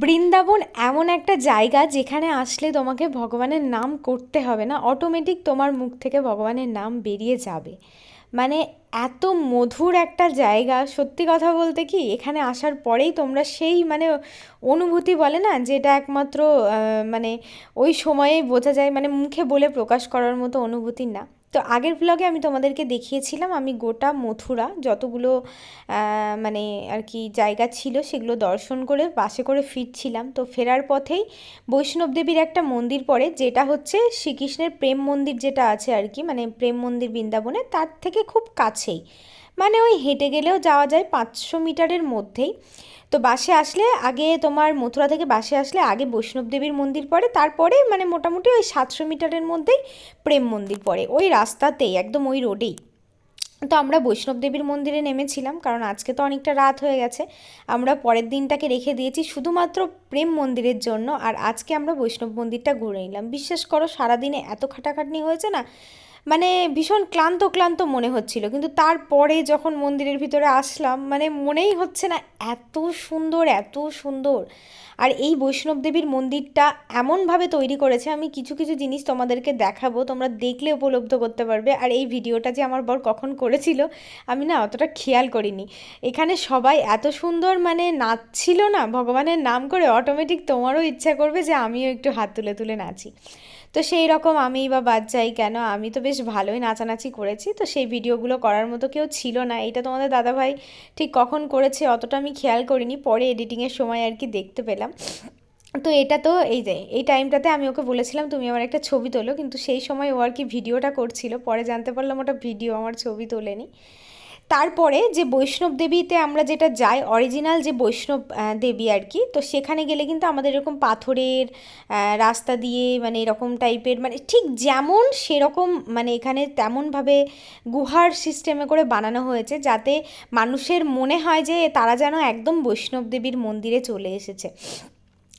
বৃন্দাবন এমন একটা জায়গা যেখানে আসলে তোমাকে ভগবানের নাম করতে হবে না। অটোমেটিক তোমার মুখ থেকে ভগবানের নাম বেরিয়ে যাবে। মানে এত মধুর একটা জায়গা, সত্যি কথা বলতে কি, এখানে আসার পরেই তোমরা সেই মানে অনুভূতি বলে না, যেটা একমাত্র মানে ওই সময়েই বোঝা যায় মানে মুখে বলে প্রকাশ করার মতো অনুভূতি না। তো আগের ব্লগে আমি তোমাদেরকে দেখিয়েছিলাম, আমি গোটা মথুরা যতগুলো মানে আর কি জায়গা ছিল সেগুলো দর্শন করে, বাসে করে ফিরছিলাম। তো ফেরার পথেই বৈষ্ণব দেবীর একটা মন্দির পড়ে, যেটা হচ্ছে শ্রীকৃষ্ণের প্রেম মন্দির যেটা আছে আর কি মানে প্রেম মন্দির বৃন্দাবনে, তার থেকে খুব কাছেই। মানে ওই হেঁটে গেলেও যাওয়া যায় পাঁচশো মিটারের মধ্যেই। তো বাসে আসলে আগে তোমার মথুরা থেকে বাসে আসলে আগে বৈষ্ণব দেবীর মন্দির পড়ে, তারপরে মানে মোটামুটি ওই সাতশো মিটারের মধ্যেই প্রেম মন্দির পড়ে, ওই রাস্তাতেই, একদম ওই রোডেই। তো আমরা বৈষ্ণব দেবীর মন্দিরে নেমেছিলাম, কারণ আজকে তো অনেকটা রাত হয়ে গেছে। আমরা পরের দিনটাকে রেখে দিয়েছি শুধুমাত্র প্রেম মন্দিরের জন্য, আর আজকে আমরা বৈষ্ণব মন্দিরটা ঘুরে নিলাম। বিশ্বাস করো সারাদিনে এত খাটাখাটনি হয়েছে না মানে ভীষণ ক্লান্ত ক্লান্ত মনে হচ্ছিল। কিন্তু তারপরে যখন মন্দিরের ভিতরে আসলাম মানে মনেই হচ্ছে না এত সুন্দর এত সুন্দর। আর এই বৈষ্ণব দেবীর মন্দিরটা এমনভাবে তৈরি করেছে, আমি কিছু কিছু জিনিস তোমাদেরকে দেখাবো, তোমরা দেখলে উপলব্ধ করতে পারবে। আর এই ভিডিওটা যে আমার বর কখন করেছিল, আমি না অতটা খেয়াল করিনি। এখানে সবাই এত সুন্দর মানে নাচছিল না, ভগবানের নাম করে অটোমেটিক তোমারও ইচ্ছা করবে যে আমিও একটু হাত তুলে তুলে নাচি। তো সেই রকম আমিই বা বাদ যাই কেন? আমি তো বেশ ভালোই নাচানাচি করেছি, তো সেই ভিডিওগুলো করার মতো কেউ ছিল না। এটা তোমাদের দাদাভাই ঠিক কখন করেছে অতটা আমি খেয়াল করিনি, পরে এডিটিংয়ের সময় আর কি দেখতে পেলাম। তো এটা তো এই যে, এই টাইমটাতে আমি ওকে বলেছিলাম, তুমি আমার একটা ছবি তোলো। কিন্তু সেই সময় ও আর কি ভিডিওটা করছিল, পরে জানতে পারলাম ওটা ভিডিও, আমার ছবি তোলেনি। তারপরে যে বৈষ্ণব দেবীতে আমরা যেটা যাই অরিজিনাল যে বৈষ্ণব দেবী আর কি, তো সেখানে গেলে কিন্তু আমাদের এরকম পাথরের রাস্তা দিয়ে মানে এরকম টাইপের মানে ঠিক যেমন সেরকম মানে এখানে তেমনভাবে গুহার সিস্টেমে করে বানানো হয়েছে যাতে মানুষের মনে হয় যে তারা যেন একদম বৈষ্ণব দেবীর মন্দিরে চলে এসেছে।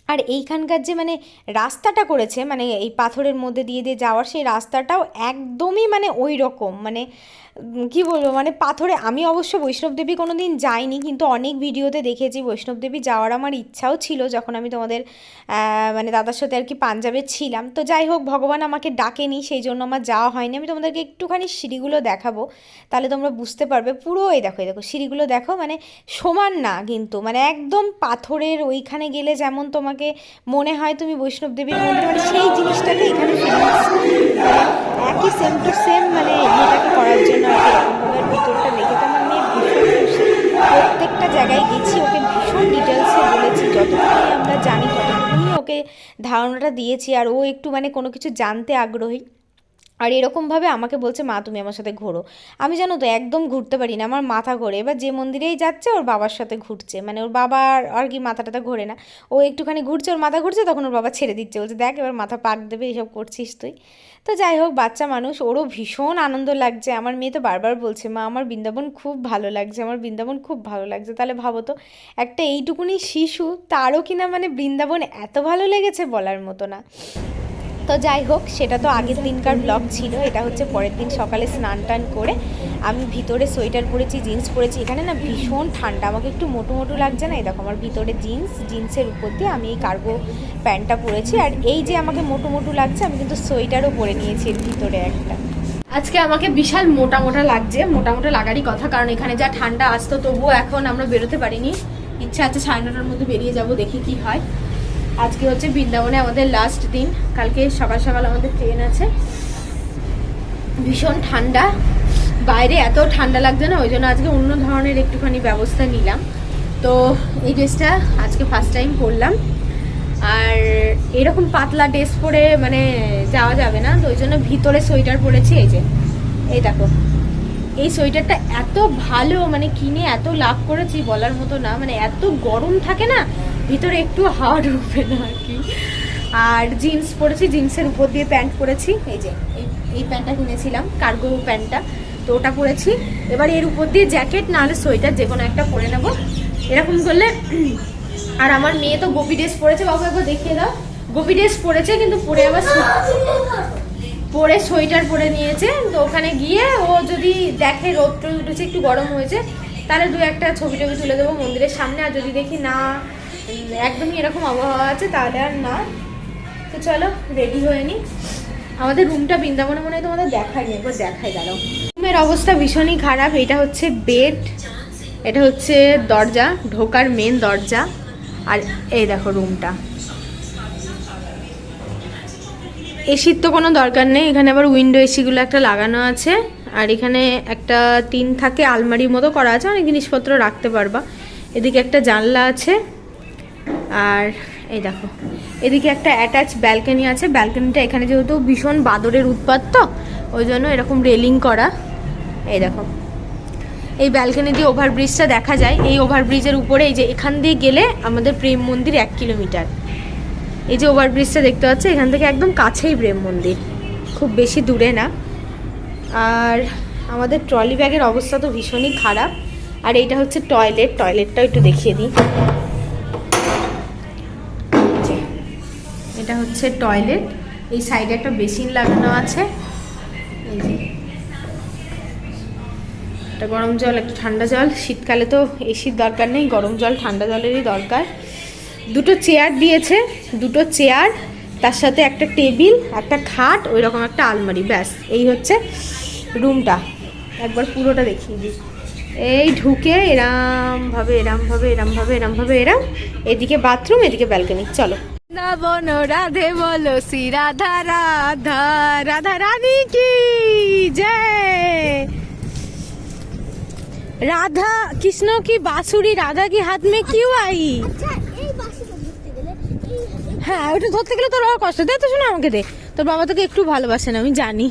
আর এইখানকার যে মানে রাস্তাটা করেছে মানে এই পাথরের মধ্যে দিয়ে দিয়ে যাওয়ার সেই রাস্তাটাও একদমই মানে ওই রকম মানে কি বলব মানে পাথরে, আমি অবশ্য বৈষ্ণব দেবী কোনো দিন যাইনি, কিন্তু অনেক ভিডিওতে দেখেছি বৈষ্ণব দেবী যাওয়ার আমার ইচ্ছাও ছিল যখন আমি তোমাদের মানে দাদার সাথে আর কি পাঞ্জাবে ছিলাম। তো যাই হোক, ভগবান আমাকে ডাকেনি, সেই জন্য আমার যাওয়া হয়নি। আমি তোমাদেরকে একটুখানি সিঁড়িগুলো দেখাবো, তাহলে তোমরা বুঝতে পারবে। পুরো এই দেখো এই দেখো, সিঁড়িগুলো দেখো মানে সমান না কিন্তু মানে একদম পাথরের ওইখানে গেলে যেমন তোমাকে মনে হয় তুমি বৈষ্ণব দেবীর মন্দির মানে সেই জিনিসটাকে এখানে একই সেম টু সেম মানে ইয়েটাকে করার জন্য আর কি ভিতরটা দেখে তো আমার মেয়ে ভীষণ খুশি। প্রত্যেকটা জায়গায় গেছি, ওকে ভীষণ ডিটেলসে বলেছি যতটুকুনি আমরা জানি ততটুকুনি ওকে ধারণাটা দিয়েছি, আর ও একটু মানে কোনো কিছু জানতে আগ্রহী। আর এরকমভাবে আমাকে বলছে, মা, তুমি আমার সাথে ঘোরো। আমি জানো তো একদম ঘুরতে পারি না, আমার মাথা ঘোরে। এবার যে মন্দিরেই যাচ্ছে, ওর বাবার সাথে ঘুরছে। মানে ওর বাবার আর কি মাথা টাথা ঘোরে না। ও একটুখানি ঘুরছে, ওর মাথা ঘুরছে, তখন ওর বাবা ছেড়ে দিচ্ছে। বলছে, দেখ, এবার মাথা পাক দেবে, এসব করছিস তুই। তো যাই হোক, বাচ্চা মানুষ, ওরও ভীষণ আনন্দ লাগছে। আমার মেয়ে তো বারবার বলছে, মা, আমার বৃন্দাবন খুব ভালো লাগছে, আমার বৃন্দাবন খুব ভালো লাগছে। তাহলে ভাবো তো, একটা এইটুকুনি শিশু, তারও কিনা মানে বৃন্দাবন এত ভালো লেগেছে বলার মতো না। তো যাই হোক, সেটা তো আগের দিনকার ব্লগ ছিল, এটা হচ্ছে পরের দিন সকালে স্নান টান করে আমি ভিতরে সোয়েটার পরেছি জিন্স পরেছি, এখানে না ভীষণ ঠান্ডা, আমাকে একটু মোটু মোটু লাগছে না? এই দেখো আমার ভিতরে জিন্স জিন্সের উপর দিয়ে আমি এই কার্গো প্যান্টটা পরেছি, আর এই যে আমাকে মোটু মোটু লাগছে, আমি কিন্তু সোয়েটারও পরে নিয়েছি এর ভিতরে একটা। আজকে আমাকে বিশাল মোটা মোটা লাগছে, মোটা মোটা লাগারই কথা, কারণ এখানে যা ঠান্ডা আসতো তবুও এখন আমরা বেরোতে পারিনি। ইচ্ছা আছে সাড়ে নটার মধ্যে বেরিয়ে যাব, দেখি কি হয়। আজকে হচ্ছে বৃন্দাবনে আমাদের লাস্ট দিন। কালকে সকাল সকাল আমাদের ট্রেন আছে। ভীষণ ঠান্ডা। বাইরে এত ঠান্ডা লাগছে না, ওই জন্য আজকে অন্য ধরনের একটুখানি ব্যবস্থা নিলাম। তো এই ড্রেসটা আজকে ফার্স্ট টাইম পরলাম। আর এরকম পাতলা ড্রেস পরে মানে যাওয়া যাবে না, তো ওই জন্য ভিতরে সোয়েটার পরেছি, এই যে। এই দেখো। এই সোয়েটারটা এত ভালো মানে কিনে এত লাভ করেছি বলার মতো না মানে এত গরম থাকে না ভিতরে একটু হাওয়া ঢুকবে না আর কি। আর জিন্স পরেছি জিন্সের উপর দিয়ে প্যান্ট পরেছি। এই যে, এই প্যান্টটা কিনেছিলাম কার্গো প্যান্টটা। তো ওটা পরেছি। এবার এর উপর দিয়ে জ্যাকেট নাহলে সোয়েটার যে কোনো একটা পরে নেব। এরকম করলে আর আমার মেয়ে তো গোপি ড্রেস পরেছে, বাবু একবার দেখিয়ে দাও। গোপি ড্রেস পরেছে, কিন্তু পরে আবার পরে সোয়েটার পরে নিয়েছে। তো ওখানে গিয়ে ও যদি দেখে রোদ উঠেছে, একটু গরম হয়েছে, তাহলে দু একটা ছবি টবি তুলে দেবো মন্দিরের সামনে। আর যদি দেখি না একদমই এরকম আবহাওয়া আছে, তাহলে আর না। তো চলো রেডি হয়ে নি আমাদের রুমটা বৃন্দাবনে মনে হয় তোমাদের দেখায়নি, একবার দেখাই দাঁড়াও। রুমের অবস্থা ভীষণই খারাপ, এটা হচ্ছে বেড এটা হচ্ছে দরজা, ঢোকার মেন দরজা, আর এই দেখো রুমটা এসির তো কোনো দরকার নেই, এখানে আবার উইন্ডো এসিগুলো একটা লাগানো আছে, আর এখানে একটা টিন থাকে, আলমারির মতো করা আছে, অনেক জিনিসপত্র রাখতে পারবা। এদিকে একটা জানলা আছে আর এই দেখো, এদিকে একটা অ্যাটাচ ব্যালকনি আছে। ব্যালকনিটা এখানে যেহেতু ভীষণ বাদরের উৎপাত তো, ওই জন্য এরকম রেলিং করা। এই দেখো, এই ব্যালকনি দিয়ে ওভারব্রিজটা দেখা যায়। এই ওভারব্রিজের উপরে এই যে এখান দিয়ে গেলে আমাদের প্রেম মন্দির এক কিলোমিটার। এই যে ওভারব্রিজটা দেখতে পাচ্ছ, এখান থেকে একদম কাছেই প্রেম মন্দির। খুব বেশি দূরে না। আর আমাদের ট্রলি ব্যাগের অবস্থা তো ভীষণই খারাপ। আর এইটা হচ্ছে টয়লেট টয়লেটটাও একটু দেখিয়ে দিই। এটা হচ্ছে টয়লেট। এই সাইডে একটা বেসিন লাগানো আছে। একটা গরম জল, একটা ঠান্ডা জল। শীতকালে তো এসির দরকার নেই, গরম জল ঠান্ডা জলেরই দরকার। দুটো চেয়ার দিয়েছে, দুটো চেয়ার, তার সাথে একটা টেবিল, একটা খাট ওই রকম একটা আলমারি, ব্যাস। এই হচ্ছে রুমটা। একবার পুরোটা দেখিয়ে দিই। এই ঢুকে এরাম ভাবে এরাম ভাবে এরাম ভাবে এরাম ভাবে এরাম। এদিকে বাথরুম, এদিকে ব্যালকনি। চলো। বৃন্দাবন রাধে বলো শ্রী রাধা রাধা রাধা রানী কি? জয়। রাধা কৃষ্ণ কি বাঁশুরি রাধা কি হাত মে কিউ আই হ্যাঁ ওটা ধরতে গেলে তোর কষ্ট। দে তো শোনো আমাকে দে। তোর বাবা তোকে একটু ভালোবাসে না আমি জানি।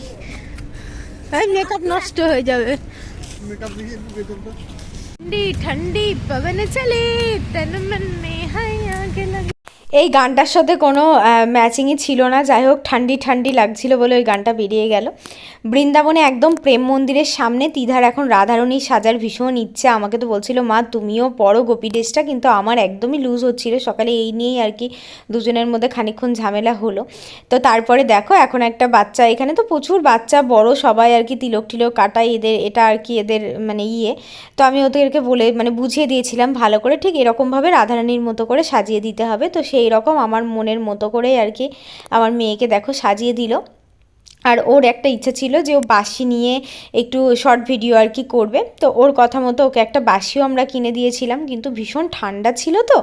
মেকআপ নষ্ট হয়ে যাবে। ঠান্ডি ঠান্ডি পবন চলে তেন মন হাই আগে লাগে। এই গানটার সাথে কোনো ম্যাচিংই ছিল না। যাই হোক, ঠান্ডি ঠান্ডি লাগছিল বলে ওই গানটা বেরিয়ে গেল। বৃন্দাবনে একদম প্রেম মন্দিরের সামনে তিধার এখন রাধারণী সাজার ভীষণ ইচ্ছে। আমাকে তো বলছিল, মা, তুমিও পড়ো গোপী ড্রেসটা কিন্তু আমার একদমই লুজ হচ্ছিল। সকালে এই নিয়েই আর কি দুজনের মধ্যে খানিকক্ষণ ঝামেলা হলো। তো তারপরে দেখো, এখন একটা বাচ্চা। এখানে তো প্রচুর বাচ্চা, বড় সবাই আর কি, তিলক টিলক কাটায় এদের, এটা আর কি এদের মানে ইয়ে। তো আমি ওদেরকে বলে মানে বুঝিয়ে দিয়েছিলাম ভালো করে। ঠিক এরকমভাবে রাধারানীর মতো করে সাজিয়ে দিতে হবে। তো সেই রকম আমার মনের মতো করেই আর কি আমার মেয়েকে দেখো সাজিয়ে দিল। আর ওর একটা ইচ্ছা ছিল যে ও বাঁশি নিয়ে একটু শর্ট ভিডিও আর কি করবে। তো ওর কথা মতো ওকে একটা বাঁশিও আমরা কিনে দিয়েছিলাম, কিন্তু ভীষণ ঠান্ডা ছিল তো।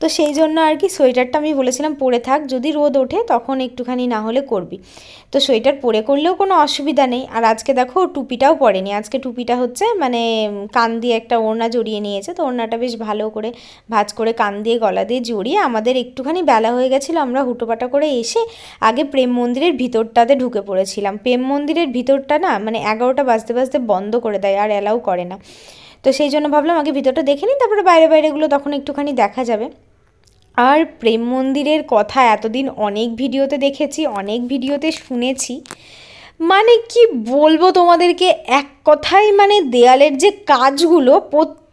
তো সেই জন্য আর কি সোয়েটারটা আমি বলেছিলাম, পরে থাক, যদি রোদ ওঠে তখন একটুখানি না হলে করবি। তো সোয়েটার পরে করলেও কোনো অসুবিধা নেই। আর আজকে দেখো টুপিটাও পরেনি। আজকে টুপিটা হচ্ছে মানে কান দিয়ে একটা ওড়না জড়িয়ে নিয়েছে। তো ওড়নাটা বেশ ভালো করে ভাঁজ করে কান দিয়ে, গলা দিয়ে জড়িয়ে আমাদের একটুখানি বেলা হয়ে গেছিল। আমরা হুটোপাটা করে এসে আগে প্রেম মন্দিরের ভিতরটাতে ঢুকে পড়েছিলাম প্রেম মন্দিরের ভিতরটা না মানে এগারোটা বাজতে বাজতে বন্ধ করে দেয় আর অ্যালাউ করে না। তো সেই জন্য ভাবলাম আগে ভিতরটা দেখে নিই, তারপরে বাইরে বাইরেগুলো তখন একটুখানি দেখা যাবে। আর প্রেম মন্দিরের কথা এতদিন অনেক ভিডিওতে দেখেছি, অনেক ভিডিওতে শুনেছি। মানে কি বলব তোমাদেরকে, এক কথায় মানে দেয়ালের যে কাজগুলো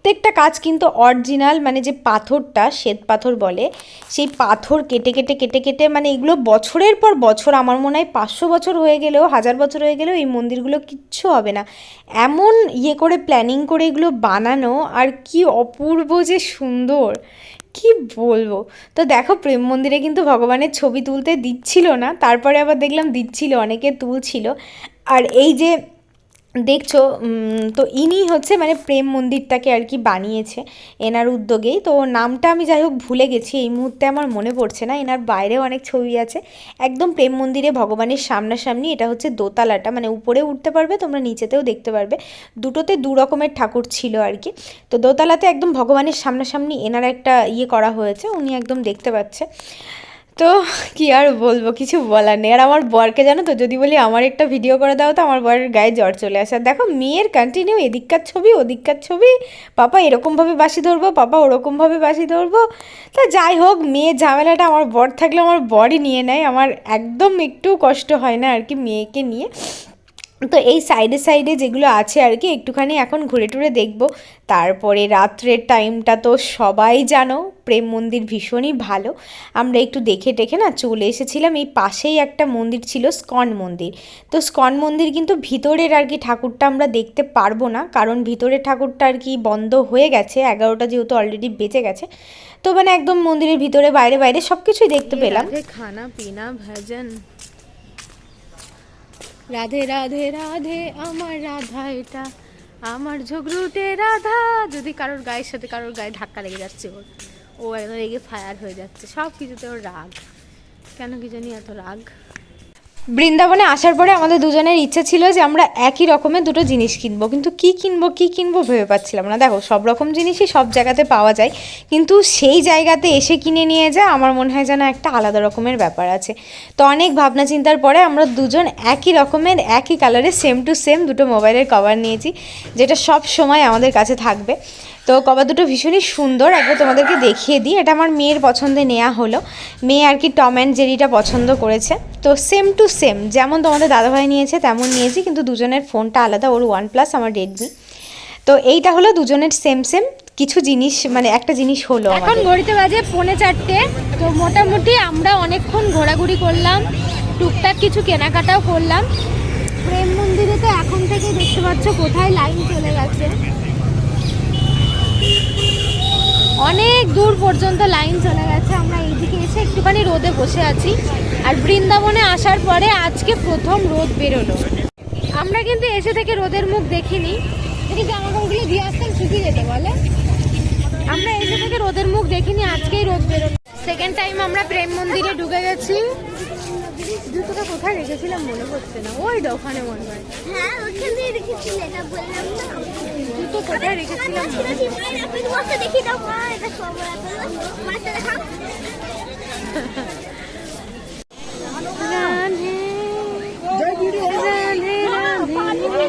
প্রত্যেকটা কাজ কিন্তু অরিজিনাল মানে যে পাথরটা শ্বেত পাথর বলে, সেই পাথর কেটে কেটে কেটে কেটে মানে এগুলো বছরের পর বছর, আমার মনে হয় পাঁচশো বছর হয়ে গেলেও, হাজার বছর হয়ে গেলেও এই মন্দিরগুলো কিচ্ছু হবে না। এমন ইয়ে করে প্ল্যানিং করে এগুলো বানানো, আর কি অপূর্ব যে সুন্দর, কি বলব? তো দেখো, প্রেম মন্দিরে কিন্তু ভগবানের ছবি তুলতে দিচ্ছিল না, তারপরে আবার দেখলাম দিচ্ছিল, অনেকে তুলছিল। আর এই যে দেখছ তো ইনি হচ্ছে মানে প্রেম মন্দিরটাকে আর কি বানিয়েছে এনার উদ্যোগেই। তো নামটা আমি যাই হোক ভুলে গেছি, এই মুহূর্তে আমার মনে পড়ছে না। এনার বাইরেও অনেক ছবি আছে। একদম প্রেম মন্দিরে ভগবানের সামনাসামনি এটা হচ্ছে দোতলাটা মানে উপরে উঠতে পারবে, তোমরা নিচেতেও দেখতে পারবে। দুটোতে দু রকমের ঠাকুর ছিল আর কি। তো দোতলাতে একদম ভগবানের সামনাসামনি এনার একটা ইয়ে করা হয়েছে, উনি একদম দেখতে পাচ্ছে। তো কি আর বলব, কিছু বলার নেই। আর আমার বরকে জানো তো, যদি বলি আমার একটা ভিডিও করে দাও তো, আমার বরের গায়ে জ্বর চলে আসে। আর দেখো, মেয়ের কন্টিনিউ এদিককার ছবি, ওদিককার ছবি। পাপা এরকমভাবে বাসি ধরবো, পাপা ওরকমভাবে বাসি ধরবো। তা যাই হোক, মেয়ের ঝামেলাটা আমার বর থাকলে আমার বরই নিয়ে নেয়। আমার একদম একটু কষ্ট হয় না আর কি মেয়েকে নিয়ে। তো এই সাইডে সাইডে যেগুলো আছে আর কি একটুখানি এখন ঘুরে টুরে দেখব। তারপরে রাত্রের টাইমটা তো সবাই জানো প্রেম মন্দির ভীষণই ভালো। আমরা একটু দেখে টেখে না চলে এসেছিলাম এই পাশেই একটা মন্দির ছিল স্কন মন্দির। তো স্কন মন্দির কিন্তু ভিতরের আর কি ঠাকুরটা আমরা দেখতে পারব না কারণ ভিতরের ঠাকুরটা আর কি বন্ধ হয়ে গেছে এগারোটা যেহেতু অলরেডি বেঁচে গেছে। তো মানে একদম মন্দিরের ভিতরে বাইরে বাইরে সব কিছুই দেখতে পেলাম। খানা পিনা ভজন। রাধে রাধে রাধে, আমার রাধা এটা। আমার ঝগড়ুটে রাধা। যদি কারোর গায়ের সাথে কারোর গায়ে ধাক্কা লেগে যাচ্ছে ওর, ও একদম রেগে ফায়ার হয়ে যাচ্ছে। সব কিছুতে ওর রাগ। কেন কি জানি এত রাগ? বৃন্দাবনে আসার পরে আমাদের দুজনের ইচ্ছা ছিল যে আমরা একই রকমের দুটো জিনিস কিনবো। কিন্তু কি কিনবো কি কিনবো ভেবে পাচ্ছিলাম না। দেখো, সব রকম জিনিসই সব জায়গাতে পাওয়া যায়। কিন্তু সেই জায়গাতে এসে কিনে নিয়ে যা, আমার মনে হয় যেন একটা আলাদা রকমের ব্যাপার আছে। তো অনেক ভাবনা চিন্তার পরে আমরা দুজন একই রকমের, একই কালারের সেম টু সেম দুটো মোবাইলের কভার নিয়েছি, যেটা সব সময় আমাদের কাছে থাকবে। তো কভার দুটো ভীষণই সুন্দর। একবার তোমাদেরকে দেখিয়ে দিই। এটা আমার মেয়ের পছন্দে নেওয়া হলো। মেয়ে আর কি টম অ্যান্ড জেরিটা পছন্দ করেছে। তো সেম টু সেম যেমন তোমাদের দাদাভাই নিয়েছে তেমন নিয়েছি কিন্তু দুজনের ফোনটা আলাদা। ওর ওয়ান প্লাস আমার রেডমি তো এইটা হলো দুজনের সেম সেম কিছু জিনিস মানে একটা জিনিস হলো এখন ঘড়িতে বাজে পৌনে চারটে। তো মোটামুটি আমরা অনেকক্ষণ ঘোরাঘুরি করলাম। টুকটাক কিছু কেনাকাটাও করলাম। প্রেম মন্দিরে তো এখন থেকে দেখতে পাচ্ছ কোথায় লাইন চলে গেছে। অনেক দূর পর্যন্ত লাইন চলে গেছে। আমরা এইদিকে এসে একটুখানি রোদে বসে আছি। আর বৃন্দাবনে আসার পরে আজকে প্রথম রোদ বেরোলো। আমরা কিন্তু এসে থেকে রোদের মুখ দেখিনি। দেখি জামা কাপড়গুলো দিয়ে আসতাম শুকিয়ে যেতে, বলে। আমরা এসে থেকে রোদের মুখ দেখিনি, আজকেই রোদ বেরোলো। সেকেন্ড টাইম আমরা প্রেম মন্দিরে ঢুকে গেছি। জুতোটা কোথায় রেখেছিলাম মনে হচ্ছে না। ওই ওখানে মনে হয়। হ্যাঁ ওখানে রেখেছি এটা বললাম না। জুতো কোথায় রেখেছিলাম দেখি দাও মা এটা সবাই মাছটা দেখাও রাধে রাধে রাধে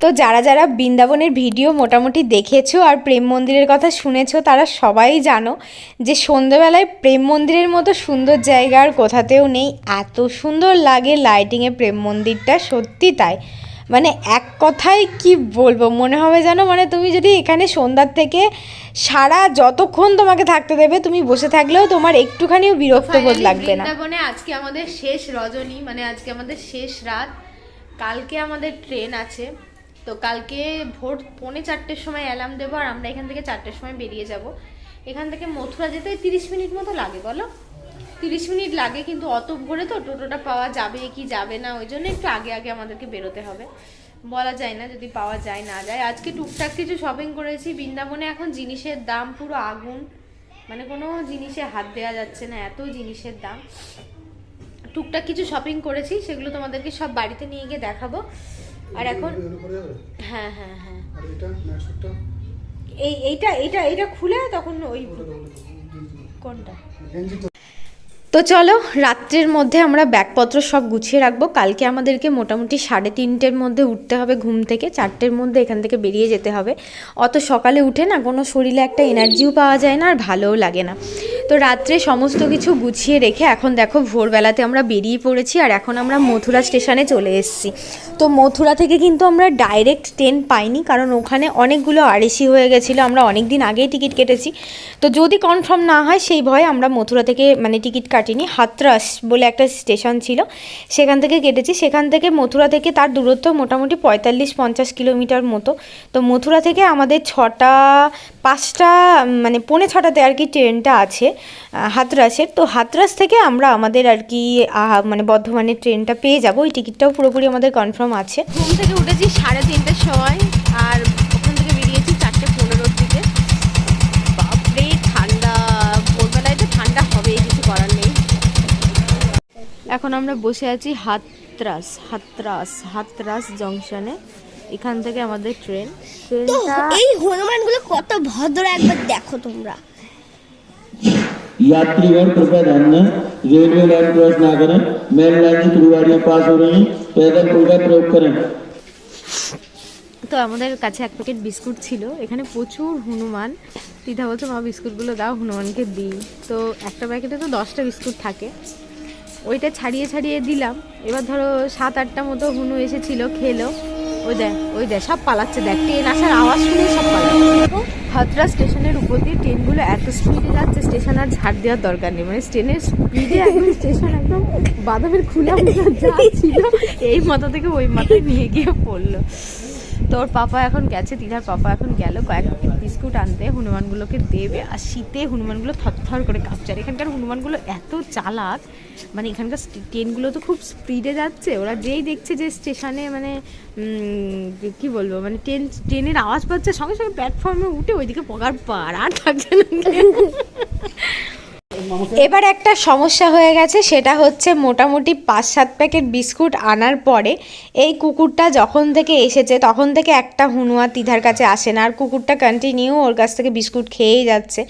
তো যারা যারা বৃন্দাবনের ভিডিও মোটামুটি দেখেছ আর প্রেম মন্দিরের কথা শুনেছো তারা সবাই জানো যে সন্ধেবেলায় প্রেম মন্দিরের মতো সুন্দর জায়গা আর কোথাতেও নেই। এত সুন্দর লাগে লাইটিংয়ে প্রেম মন্দিরটা সত্যি তাই। মানে এক কথায় কি বলব মনে হবে যেন মানে তুমি যদি এখানে সন্ধ্যার থেকে সারা যতক্ষণ তোমাকে থাকতে দেবে তুমি বসে থাকলেও তোমার একটুখানিও বিরক্ত বোধ লাগবে না। বৃন্দাবনে আজকে আমাদের শেষ রজনী মানে আজকে আমাদের শেষ রাত। কালকে আমাদের ট্রেন আছে। তো কালকে ভোর পৌনে চারটের সময় অ্যালার্ম দেবো আর আমরা এখান থেকে চারটের সময় বেরিয়ে যাব। এখান থেকে মথুরা যেতে তিরিশ মিনিট মতো লাগে, বলো? তিরিশ মিনিট লাগে কিন্তু অত ভোরে তো টোটোটা পাওয়া যাবে কি যাবে না, ওই জন্য একটু আগে আগে আমাদেরকে বেরোতে হবে। বলা যায় না যদি পাওয়া যায় না যায়। আজকে টুকটাক কিছু শপিং করেছি, বৃন্দাবনে এখন জিনিসের দাম পুরো আগুন। মানে কোনো জিনিসে হাত দেওয়া যাচ্ছে না, এত জিনিসের দাম। টুকটাক কিছু শপিং করেছি, সেগুলো তোমাদেরকে সব বাড়িতে নিয়ে গিয়ে দেখাবো। আর এখন হ্যাঁ হ্যাঁ হ্যাঁ। এটা এই এইটা এইটা এইটা খুলে তখন ওই কোনটা? তো। তো চলো রাত্রের মধ্যে আমরা ব্যাগপত্র সব গুছিয়ে রাখব। কালকে আমাদেরকে মোটামুটি সাড়ে তিনটের মধ্যে উঠতে হবে ঘুম থেকে চারটের মধ্যে এখান থেকে বেরিয়ে যেতে হবে। অত সকালে উঠে না কোনো শরীরে একটা এনার্জিও পাওয়া যায় না আর ভালোও লাগে না। তো রাত্রে সমস্ত কিছু গুছিয়ে রেখে এখন দেখো ভোরবেলাতে আমরা বেরিয়ে পড়েছি আর এখন আমরা মথুরা স্টেশনে চলে এসেছি। তো মথুরা থেকে কিন্তু আমরা ডাইরেক্ট ট্রেন পাইনি কারণ ওখানে অনেকগুলো আরএসি হয়ে গেছিল, আমরা অনেক দিন আগেই টিকিট কেটেছি। তো যদি কনফার্ম না হয় সেই ভয়ে আমরা মথুরা থেকে মানে টিকিট কাটিনি, হাতরাস বলে একটা স্টেশন ছিল। সেখান থেকে কেটেছি, সেখান থেকে মথুরা থেকে তার দূরত্ব মোটামুটি পঁয়তাল্লিশ পঞ্চাশ কিলোমিটার মতো। তো মথুরা থেকে আমাদের ছটা, পাঁচটা মানে পৌনে ছটাতে আর কি ট্রেনটা আছে। হাতরাসের। তো হাতরাস থেকে আমরা আমাদের আর কি মানে বর্ধমানের ট্রেনটা পেয়ে যাব। ওই টিকিটটাও পুরোপুরি আমাদের কনফার্ম আছে। ঘুম থেকে উঠেছি সাড়ে তিনটের সময় আর ওখান থেকে বেরিয়েছি চারটে পনেরোর দিকে। বাপরে ঠান্ডা। ভোরবেলায় তো ঠান্ডা হবে কিছু করার নেই। এখন আমরা বসে আছি হাতরাস হাতরাস হাতরাস জংশনে। এখান থেকে আমাদের ট্রেন। ট্রেনটা এই হনুমানগুলো কত ভদ্র একবার দেখো তোমরা। यात्रीगण कृपया ध्यान दें रेलवे लाइन क्रॉस ना करें मेन लाइन से थ्रू गाड़ियां पास हो रही हैं पैदल पुल का प्रयोग करें তো আমাদের কাছে এক প্যাকেট বিস্কুট ছিল এখানে প্রচুর হনুমান দিদা বলছে মা বিস্কুটগুলো দাও হনুমানকে দিই তো একটা প্যাকেটে তো দশটা বিস্কুট থাকে ওইটা ছাড়িয়ে ছাড়িয়ে দিলাম এবার ধরো সাত আটটা মতো হুনু এসেছিল খেলো ওই দেখ ওই দেখ সব পালাচ্ছে দেখ ট্রেন আসার আওয়াজ শুনে সব পালাচ্ছে হাতরা স্টেশনের উপর দিয়ে ট্রেনগুলো এত স্পিডে যাচ্ছে, স্টেশন আর ঝাড় দেওয়ার দরকার নেই। মানে ট্রেনের স্পিডে একদম স্টেশন একদম বাদামের খুলে যা ছিল এই মাথা থেকে ওই মাথায় নিয়ে গিয়ে পড়ল। তোর পাপা এখন গেছে, দিদার পাপা এখন গেল, কয়েক বিস্কুট আনতে, হনুমানগুলোকে দেবে। আর শীতে হনুমানগুলো থরথর করে কাঁপছে। আর এখানকার হনুমানগুলো এত চালাক মানে এখানকার ট্রেনগুলো তো খুব স্পিডে যাচ্ছে। ওরা যেই দেখছে যে স্টেশনে মানে কি বলব মানে ট্রেন, ট্রেনের আওয়াজ পাচ্ছে, সঙ্গে সঙ্গে প্ল্যাটফর্মে উঠে ওইদিকে পকার পার আর থাকছে না। এবার একটা সমস্যা হয়ে গেছে, সেটা হচ্ছে মোটামুটি পাঁচ সাত প্যাকেট বিস্কুট আনার পরে এই কুকুরটা যখন থেকে এসেছে, তখন থেকে একটা হুনুয়া তিধার কাছে আসে না। আর কুকুরটা কন্টিনিউ ওর কাছ থেকে বিস্কুট খেয়েই যাচ্ছে।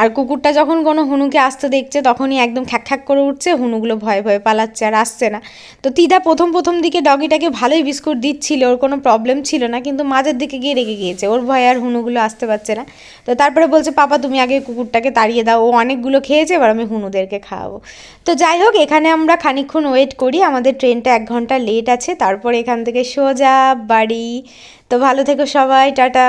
আর কুকুরটা যখন কোনো হুনুকে আসতে দেখছে, তখনই একদম খ্যাক খ্যাক করে উঠছে, হুনুগুলো ভয়ে ভয়ে পালাচ্ছে আর আসছে না। তো তিধা প্রথম প্রথম দিকে ডগিটাকে ভালোই বিস্কুট দিচ্ছিল, ওর কোনো প্রবলেম ছিল না, কিন্তু মাঝের দিকে গিয়ে রেগে গিয়েছে। ওর ভয়ে আর হুনুগুলো আসতে পারছে না। তো তারপরে বলছে, পাপা, তুমি আগে কুকুরটাকে তাড়িয়ে দাও। ও অনেকগুলো খেয়েছে এবার আমি হুনুদেরকে খাওয়াবো। তো যাই হোক, এখানে আমরা খানিক্ষণ ওয়েট করি। আমাদের ট্রেনটা এক ঘণ্টা লেট আছে। তারপর এখান থেকে সোজা বাড়ি। তো ভালো থেকো সবাই, টাটা।